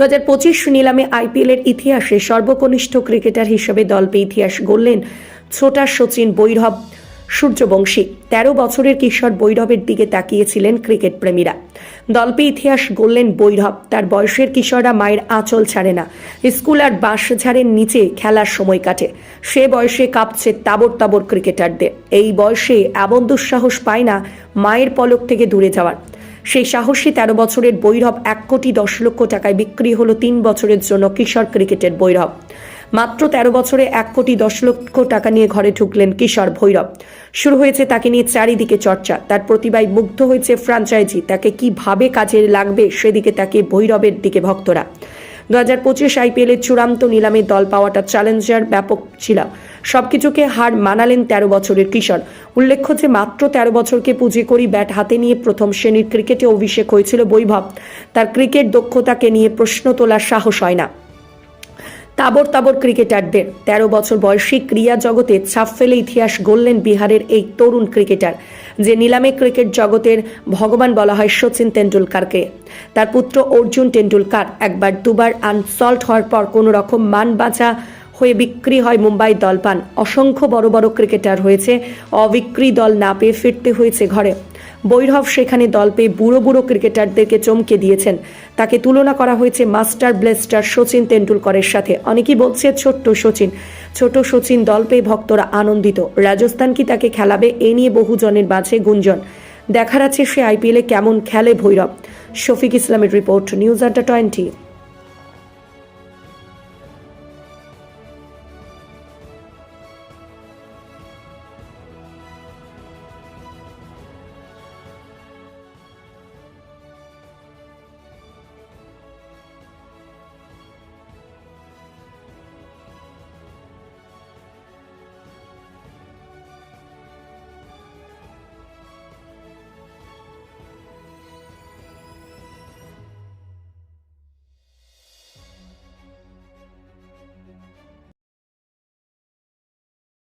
দু হাজার পঁচিশ নিলামে আইপিএলের ইতিহাসে সর্বকনিষ্ঠ ক্রিকেটার হিসেবে দল পেয়ে ইতিহাস গড়লেন ছোটা সচিন বৈরব। সূর্যবংশী, তেরো বছরের কিশোর বৈরবের দিকে তাকিয়েছিলেন ক্রিকেট প্রেমীরা। দলপে ইতিহাস গড়লেন বৈরব, তার বয়সের কিশোররা মায়ের আঁচল ছাড়ে না, স্কুল আর বাঁশঝাড়ের নিচে খেলার সময় কাটে, সে বয়সে কাঁপছে তাবর তাবর ক্রিকেটারদের, এই বয়সে এমন দুঃসাহস পায় না মায়ের পলক থেকে দূরে যাওয়ার। সেই সাহসী তেরো বছরের বৈরব এক কোটি দশ লক্ষ টাকায় বিক্রি হলো তিন বছরের জন্য কিশোর ক্রিকেটের বৈরব মাত্র তেরো বছরে এক কোটি দশ লক্ষ টাকা নিয়ে ঘরে ঢুকলেন কিশোর ভৈরব। শুরু হয়েছে তাকে নিয়ে চারিদিকে চর্চা। তার প্রতিভায় মুগ্ধ হয়েছে ফ্রাঞ্চাইজি। তাকে কীভাবে কাজে লাগবে সেদিকে তাকে ভৈরবের দিকে ভক্তরা। দু হাজার পঁচিশ আইপিএলের চূড়ান্ত নিলামে দল পাওয়াটা চ্যালেঞ্জার, ব্যাপক ছিল। সবকিছুকে হার মানালেন তেরো বছরের কিশোর। উল্লেখ্য যে মাত্র তেরো বছরকে পুঁজি করি ব্যাট হাতে নিয়ে প্রথম শ্রেণির ক্রিকেটে অভিষেক হয়েছিল বৈভব। তার ক্রিকেট দক্ষতাকে নিয়ে প্রশ্ন তোলার সাহস হয় না। তাবর তাবর ক্রিকেটারদের। তেরো বছর বয়সী ক্রিয়া জগতে ছাপ ফেলে ইতিহাস গড়লেন বিহারের এই তরুণ ক্রিকেটার, যে নিলামে ক্রিকেট জগতের ভগবান বলা হয় সচিন তেন্ডুলকারকে। তার পুত্র অর্জুন তেন্ডুলকার একবার দুবার আনসল্ট হওয়ার পর কোনো রকম মান বাঁচা হয়ে বিক্রি হয় মুম্বাই দল পান অসংখ্য বড় বড় ক্রিকেটার হয়েছে। অবিক্রি দল না পেয়ে ফিরতে হয়েছে ঘরে। বৈরব সেখানে দল পেয়ে বুড়ো বুড়ো ক্রিকেটারদেরকে চমকে দিয়েছেন। তাকে তুলনা করা হয়েছে মাস্টার ব্লেস্টার সচিন তেন্ডুলকরের সাথে। অনেকেই বলছে, ছোট্ট সচিন ছোট সচিন দল পেয়ে ভক্তরা আনন্দিত। রাজস্থান কি তাকে খেলাবে? এ নিয়ে বহুজনের মাঝে গুঞ্জন। দেখার আছে সে আইপিএলে কেমন খেলে ভৈরব। শফিক ইসলামের রিপোর্ট, নিউজ আড্ডা টোয়েন্টি।